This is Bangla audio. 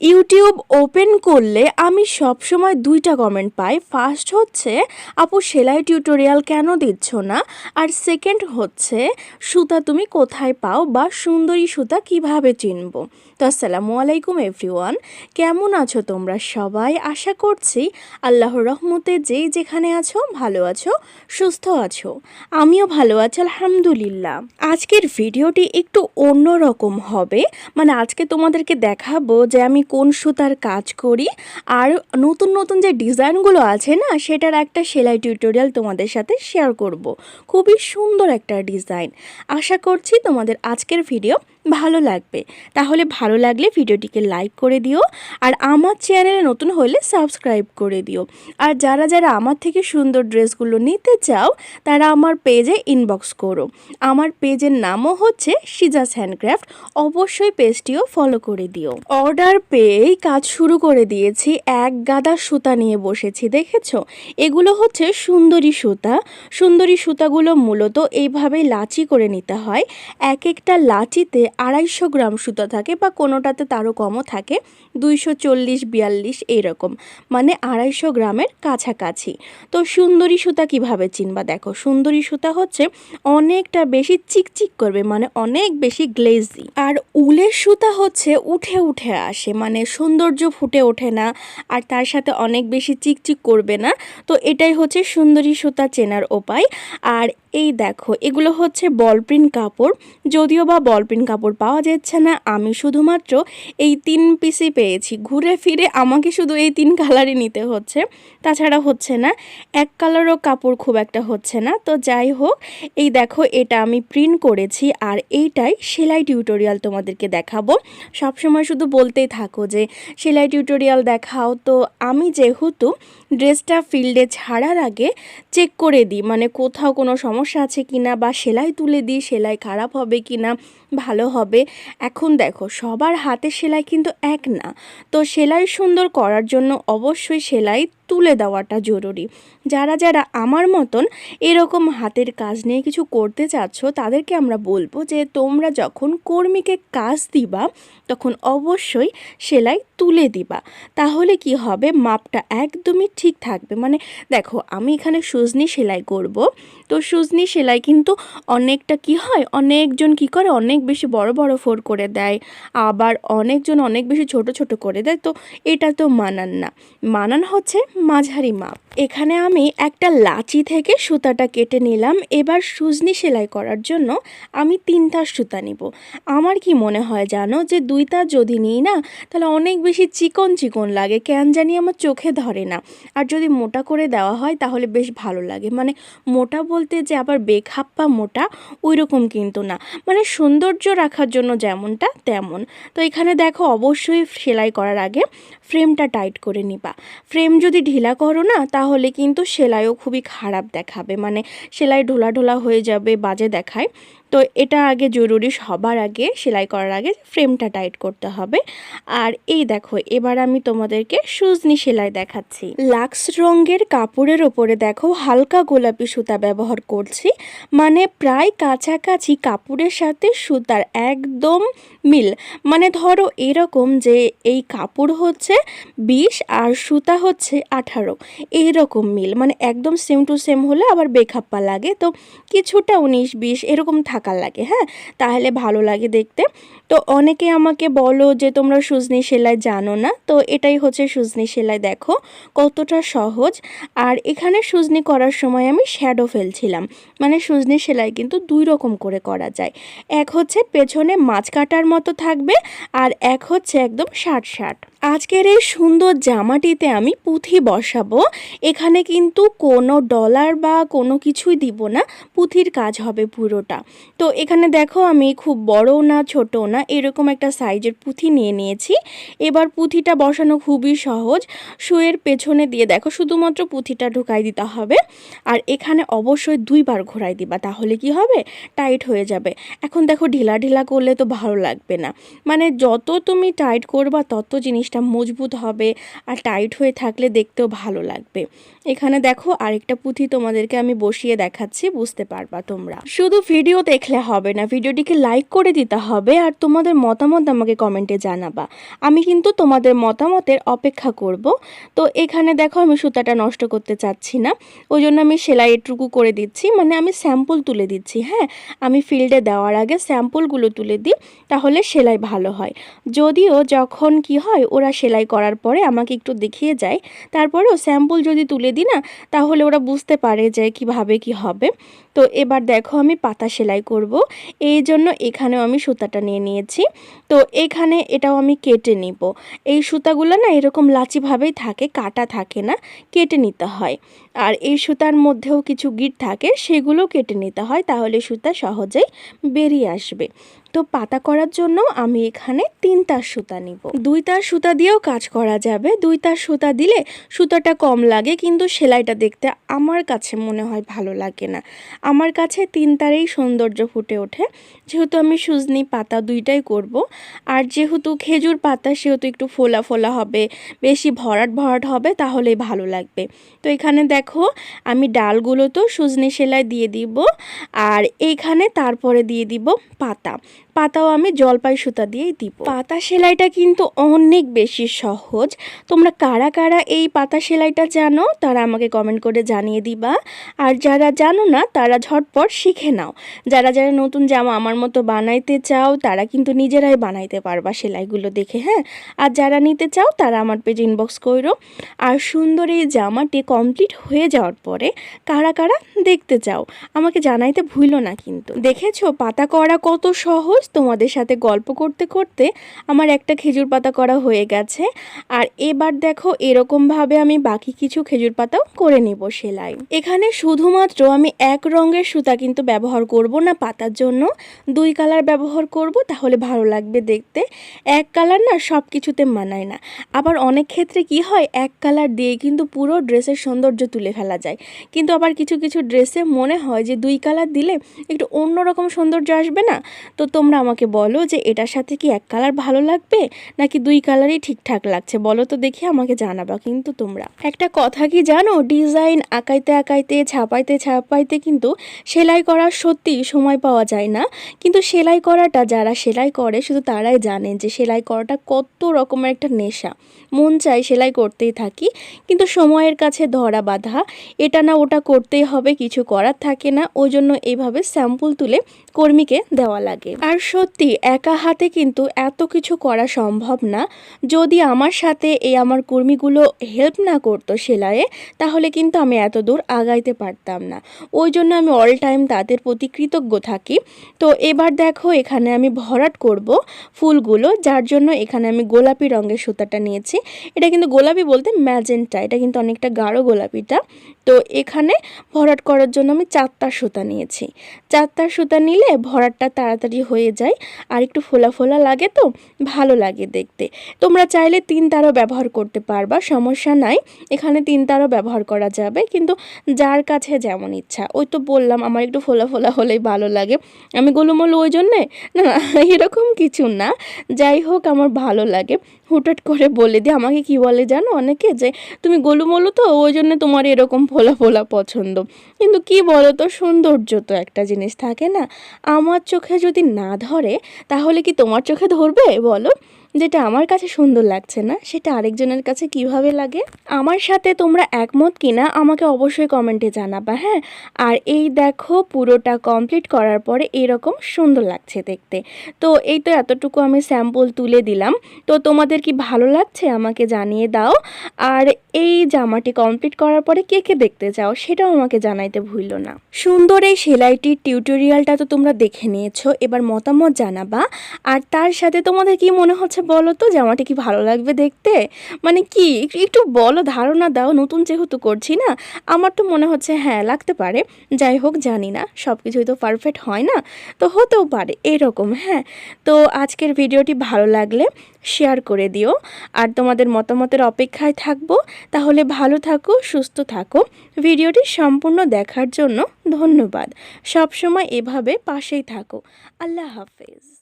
ইউটিউব ওপেন করলে আমি সব সময় দুইটা কমেন্ট পাই। ফার্স্ট হচ্ছে, আপু সেলাই টিউটোরিয়াল কেন দিচ্ছ না? আর সেকেন্ড হচ্ছে, সুতা তুমি কোথায় পাও বা সুন্দরী সুতা কীভাবে চিনব? তো আসসালামু আলাইকুম এভরিওয়ান। কেমন আছো তোমরা সবাই? আশা করছি আল্লাহর রহমতে যেই যেখানে আছো, ভালো আছো, সুস্থ আছো। আমিও ভালো আছি, আলহামদুলিল্লাহ। আজকের ভিডিওটি একটু অন্যরকম হবে। মানে আজকে তোমাদেরকে দেখাবো যে আমি কোন সুতার কাজ করি। আর নতুন নতুন যে ডিজাইনগুলো আছে না, সেটার একটা সেলাই টিউটোরিয়াল তোমাদের সাথে শেয়ার করব। খুবই সুন্দর একটা ডিজাইন। আশা করছি তোমাদের আজকের ভিডিও ভালো লাগবে। তাহলে ভালো লাগলে ভিডিওটিকে লাইক করে দিও আর আমার চ্যানেলে নতুন হলে সাবস্ক্রাইব করে দিও। আর যারা যারা আমার থেকে সুন্দর ড্রেসগুলো নিতে চাও, তারা আমার পেজে ইনবক্স করো। আমার পেজের নামও হচ্ছে সিজাস হ্যান্ডক্রাফট অবশ্যই পেজটিও ফলো করে দিও। অর্ডার পেয়েই কাজ শুরু করে দিয়েছি। এক গাদা সুতা নিয়ে বসেছি, দেখেছ? এগুলো হচ্ছে সুন্দরী সুতা। সুন্দরী সুতাগুলো মূলত এইভাবেই লাচি করে নিতে হয়। এক একটা লাচিতে আড়াইশো গ্রাম সুতা থাকে বা কোনোটাতে তারও কমও থাকে, দুইশো চল্লিশ, বিয়াল্লিশ এইরকম মানে আড়াইশো গ্রামের কাছাকাছি। তো সুন্দরী সুতা কীভাবে চিনবা? দেখো, সুন্দরী সুতা হচ্ছে অনেকটা বেশি চিকচিক করবে মানে অনেক বেশি গ্লেজি আর উলের সুতা হচ্ছে উঠে উঠে আসে মানে সৌন্দর্য ফুটে ওঠে না, আর তার সাথে অনেক বেশি চিকচিক করবে না। তো এটাই হচ্ছে সুন্দরী সুতা চেনার উপায়। আর এই দেখো, এগুলো হচ্ছে বল প্রিন্ট কাপড়। যদিও বা বল প্রিন্ট কাপড় পাওয়া যাচ্ছে না। আমি শুধুমাত্র এই তিন পিসই পেয়েছি। ঘুরে ফিরে আমাকে শুধু এই তিন কালারই নিতে হচ্ছে। তাছাড়া হচ্ছে না, এক কালারও কাপড় খুব একটা হচ্ছে না। তো যাই হোক, এই দেখো, এটা আমি প্রিন্ট করেছি আর এইটাই সেলাই টিউটোরিয়াল তোমাদেরকে দেখাবো। সবসময় শুধু বলতেই থাকো যে, সেলাই টিউটোরিয়াল দেখাও। তো আমি যেহেতু ড্রেসটা ফিল্ডে ছাড়ার আগে চেক করে দিই। মানে কোথাও কোনো সমস্যা আছে কি না বা সেলাই তুলে দিই, সেলাই খারাপ হবে কি না, ভালো হবে। এখন দেখো, সবার হাতে সেলাই কিন্তু এক না। তো সেলাই সুন্দর করার জন্য অবশ্যই সেলাই তুলে দেওয়াটা জরুরি। যারা যারা আমার মতন এরকম হাতের কাজ নিয়ে কিছু করতে চাচ্ছ, তাদেরকে আমরা বলব যে তোমরা যখন কর্মীকে কাজ দিবা, তখন অবশ্যই সেলাই তুলে দিবা। তাহলে কি হবে? মাপটা একদমই ঠিক থাকবে। মানে দেখো, আমি এখানে সুজনি সেলাই করব। তো সুজনি সেলাই কিন্তু অনেকটা কি হয়? অনেকজন কি করে? অনেক বেশি বড় বড় ফোর করে দেয়। আবার অনেকজন অনেক বেশি ছোট ছোট করে দেয়। তো এটা তো মানান না। মানান হচ্ছে মাঝারি মাপ। এখানে আমি একটা লাচি থেকে সুতাটা কেটে নিলাম। এবার সুজনি সেলাই করার জন্য আমি তিনটা সুতা নিব। আমার কি মনে হয় জানো যে দুইটা যদি নিই না, তাহলে অনেক বেশি চিকন চিকন লাগে। কেন জানি আমার চোখে ধরে না। আর যদি মোটা করে দেওয়া হয়, তাহলে বেশ ভালো লাগে। মানে মোটা বলতে যে আবার বেখাপ্পা মোটা ওই রকম কিন্তু না। মানে সৌন্দর্য রাখার জন্য যেমনটা তেমন। তো এখানে দেখো, অবশ্যই সেলাই করার আগে ফ্রেমটা টাইট করে নিবা। ফ্রেম যদি ঢিলা করো না, তাহলে কিন্তু সেলাইও খুবই খারাপ দেখাবে। মানে সেলাই ঢোলা ঢোলা হয়ে যাবে, বাজে দেখায়। তো এটা আগে জরুরি সবার আগে, সেলাই করার আগে ফ্রেমটা টাইট করতে হবে। আর এই দেখো, এবার আমি তোমাদেরকে সুজনি সেলাই দেখাচ্ছি। লাক্স রঙের কাপড়ের ওপরে দেখো, হালকা গোলাপি সুতা ব্যবহার করছি। মানে প্রায় কাছাকাছি কাপড়ের সাথে সুতার একদম মিল। মানে ধরো এরকম যে এই কাপড় হচ্ছে বিশ আর সুতা হচ্ছে আঠারো। এইরকম মিল। মানে একদম সেম টু সেম হলে আবার বেখাপ্পা লাগে। তো কিছুটা উনিশ, বিশ এরকম থাকার লাগে হ্যাঁ? তাহলে ভালো লাগে দেখতে। তো অনেকে আমাকে বলো যে, তোমরা সুজনি সেলাই জানো না? তো এটাই হচ্ছে সুজনি সেলাই, দেখো কতটা সহজ। আর এখানে সুজনি করার সময় আমি শ্যাডো ফেলছিলাম। মানে সুজনি সেলাই কিন্তু দুই রকম করে করা যায়। এক হচ্ছে পেছনে মাছ কাটার মতো থাকবে আর এক হচ্ছে একদম শার্ট শার্ট আজকের এই সুন্দর জামাটিতে আমি পুঁথি বসাবো। এখানে কিন্তু কোনো ডলার বা কোনো কিছুই দিব না, পুঁথির কাজ হবে পুরোটা। তো এখানে দেখো আমি খুব বড়ও না, ছোটও না, এরকম একটা সাইজের পুঁথি নিয়ে নিয়েছি। এবার পুঁথিটা বসানো খুবই সহজ। শুয়ের পেছনে দিয়ে দেখো শুধুমাত্র পুঁথিটা ঢুকাই দিতে হবে। আর এখানে অবশ্যই দুইবার ঘোরাই দিবা, তাহলে কি হবে? টাইট হয়ে যাবে। এখন দেখো ঢিলা ঢিলা করলে তো ভালো লাগবে না। মানে যত তুমি টাইট করবা, তত জিনিস জিনিসটা মজবুত হবে আর টাইট হয়ে থাকলে দেখতেও ভালো লাগবে। এখানে দেখো আরেকটা পুঁথি তোমাদেরকে আমি বসিয়ে দেখাচ্ছি, বুঝতে পারবা তোমরা। শুধু ভিডিও দেখলে হবে না, ভিডিওটিকে লাইক করে দিতে হবে আর তোমাদের মতামত আমাকে কমেন্টে জানাবা। আমি কিন্তু তোমাদের মতামতের অপেক্ষা করব। তো এখানে দেখো আমি সুতাটা নষ্ট করতে চাচ্ছি না ওই জন্য আমি সেলাই এটুকু করে দিচ্ছি মানে আমি স্যাম্পল তুলে দিচ্ছি হ্যাঁ? আমি ফিল্ডে দেওয়ার আগে স্যাম্পলগুলো তুলে দিই, তাহলে সেলাই ভালো হয়। যদিও যখন কি হয়, ওরা সেলাই করার পরে আমাকে একটু দেখিয়ে যায়, তারপরেও স্যাম্পল যদি তুলে দিই না, তাহলে ওরা বুঝতে পারে যে কীভাবে কি হবে। তো এবার দেখো আমি পাতা সেলাই করব। এই জন্য এখানেও আমি সুতাটা নিয়ে নিয়েছি। তো এখানে এটাও আমি কেটে নিব। এই সুতাগুলো না এরকম লাচিভাবেই থাকে, কাটা থাকে না, কেটে নিতে হয়। আর এই সুতার মধ্যেও কিছু গিট থাকে সেগুলো কেটে নিতে হয়, তাহলে সুতা সহজেই বেরিয়ে আসবে। তো পাতা করার জন্য আমি এখানে তিন তার সুতা নিব। দুই তার সুতা দিয়েও কাজ করা যাবে। দুই তার সুতা দিলে সুতাটা কম লাগে, কিন্তু সেলাইটা দেখতে আমার কাছে মনে হয় ভালো লাগে না। আমার কাছে তিন তারেই সৌন্দর্য ফুটে ওঠে। যেহেতু আমি সুজনি পাতা দুইটাই করব, আর যেহেতু খেজুর পাতা সেহেতু একটু ফোলা ফোলা হবে, বেশি ভরাট ভরাট হবে, তাহলেই ভালো লাগবে। তো এখানে দেখো, আমি ডালগুলো তো সুজনি সেলাই দিয়ে দিব, আর এইখানে তারপরে দিয়ে দিব পাতা। পাতাও আমি জলপাই সুতা দিয়েই দিব। পাতা সেলাইটা কিন্তু অনেক বেশি সহজ। তোমরা কারা কারা এই পাতা সেলাইটা জানো, তারা আমাকে কমেন্ট করে জানিয়ে দিবা। আর যারা জানো না, তারা ঝটপট শিখে নাও। যারা যারা নতুন জামা আমার মতো বানাইতে চাও, তারা কিন্তু নিজেরাই বানাইতে পারবা সেলাইগুলো দেখে হ্যাঁ? আর যারা নিতে চাও, তারা আমার পেজে ইনবক্স করো। আর সুন্দর এই জামাটি কমপ্লিট হয়ে যাওয়ার পরে কারা কারা দেখতে চাও, আমাকে জানাইতে ভুলো না কিন্তু। দেখেছ? পাতা করা কত সহজ তোমাদের সাথে গল্প করতে করতে আমার একটা খেজুর পাতা করা হয়ে গেছে। আর এবার দেখো এরকমভাবে আমি বাকি কিছু খেজুর পাতাও করে নেব সেলাই। এখানে শুধুমাত্র আমি এক রঙের সুতা কিন্তু ব্যবহার করব না পাতার জন্য। দুই কালার ব্যবহার করব, তাহলে ভালো লাগবে দেখতে। এক কালার না সব কিছুতে মানায় না। আবার অনেক ক্ষেত্রে কি হয়, এক কালার দিয়ে কিন্তু পুরো ড্রেসের সৌন্দর্য তুলে ফেলা যায়। কিন্তু আবার কিছু কিছু ড্রেসে মনে হয় যে দুই কালার দিলে একটু অন্যরকম সৌন্দর্য আসবে না? তো তোমরা আমাকে বলো যে এটার সাথে কি এক কালার ভালো লাগবে নাকি দুই কালারই ঠিকঠাক লাগছে? বলো তো দেখি আমাকে জানাবা কিন্তু তোমরা। একটা কথা কি জানো? ডিজাইন আঁকাইতে আঁকাইতে, ছাপাইতে ছাপাইতে কিন্তু সেলাই করার সত্যি সময় পাওয়া যায় না। কিন্তু সেলাই করাটা, যারা সেলাই করে, শুধু তারাই জানেন যে সেলাই করাটা কত রকমের একটা নেশা। মন চাই সেলাই করতেই থাকি। কিন্তু সময়ের কাছে ধরা বাঁধা। এটা না ওটা করতেই হবে, কিছু করার থাকে না। ওই জন্য এইভাবে স্যাম্পল তুলে কর্মীকে দেওয়া লাগে। আর সত্যি, একা হাতে কিন্তু এত কিছু করা সম্ভব না। যদি আমার সাথে এই আমার কর্মীগুলো হেল্প না করতো সেলাইয়ে, তাহলে কিন্তু আমি এত দূর আগাইতে পারতাম না। ওই জন্য আমি অল টাইম তাদের প্রতি কৃতজ্ঞ থাকি। তো এবার দেখো, এখানে আমি ভরাট করব ফুলগুলো, যার জন্য এখানে আমি গোলাপি রঙের সুতাটা নিয়েছি। এটা কিন্তু গোলাপি বলতে ম্যাজেন্টা, এটা কিন্তু অনেকটা গাঢ় গোলাপিটা। তো এখানে ভরাট করার জন্য আমি চারটা সুতা নিয়েছি। চারটা সুতা নিলে ভরাটটা তাড়াতাড়ি হয়ে যায়, আর একটু ফোলা ফোলা লাগে তো, ভালো লাগে দেখতে। তোমরা চাইলে তিন তারও ব্যবহার করতে পারবা, সমস্যা নাই, এখানে তিন তারও ব্যবহার করা যাবে, কিন্তু যার কাছে যেমন ইচ্ছা। ওই তো বললাম, আমার একটু ফোলা ফোলা হলেই ভালো লাগে। আমি গোলুমলু ওই জন্যে? না, এরকম কিছু না। যাই হোক, আমার ভালো লাগে। হুটহাট করে বলে দিই আমাকে কি বলে জানো অনেকে? যে তুমি গোলুমলু তো, ওই জন্য তোমার এরকম ফোলা ফোলা পছন্দ। কিন্তু কি বলো তো সৌন্দর্য তো একটা জিনিস থাকে না। আমার চোখে যদি না ধরে, তাহলে কি তোমার চোখে ধরবে? বলো। যেটা আমার কাছে সুন্দর লাগছে না, সেটা আরেকজনের কাছে কীভাবে লাগে? আমার সাথে তোমরা একমত কিনা আমাকে অবশ্যই কমেন্টে জানাবা হ্যাঁ? আর এই দেখো পুরোটা কমপ্লিট করার পরে এরকম সুন্দর লাগছে দেখতে। তো এই তো এতটুকু আমি স্যাম্পল তুলে দিলাম। তো তোমাদের কি ভালো লাগছে আমাকে জানিয়ে দাও। আর এই জামাটি কমপ্লিট করার পরে কে কে দেখতে চাও সেটাও আমাকে জানাইতে ভুলো না। সুন্দর এই সেলাইটির টিউটোরিয়ালটা তো তোমরা দেখে নিয়েছো, এবার মতামত জানাবা। আর তার সাথে তোমাদের কি মনে হচ্ছে বলো তো? জামাটি কি ভালো লাগবে দেখতে? মানে কি, একটু বলো, ধারণা দাও, নতুন যেহেতু করছি না, আমার তো মনে হচ্ছে হ্যাঁ লাগতে পারে। যাই হোক, জানি না সব কিছুই তো পারফেক্ট হয় না, তো হতেও পারে, এরকম হ্যাঁ। তো আজকের ভিডিওটি ভালো লাগলে শেয়ার করে দিও। আর তোমাদের মতামতের অপেক্ষায় থাকব। তাহলে ভালো থাকো, সুস্থ থাকো। ভিডিওটি সম্পূর্ণ দেখার জন্য ধন্যবাদ। সবসময় এভাবে পাশেই থাকো। আল্লাহ হাফেজ।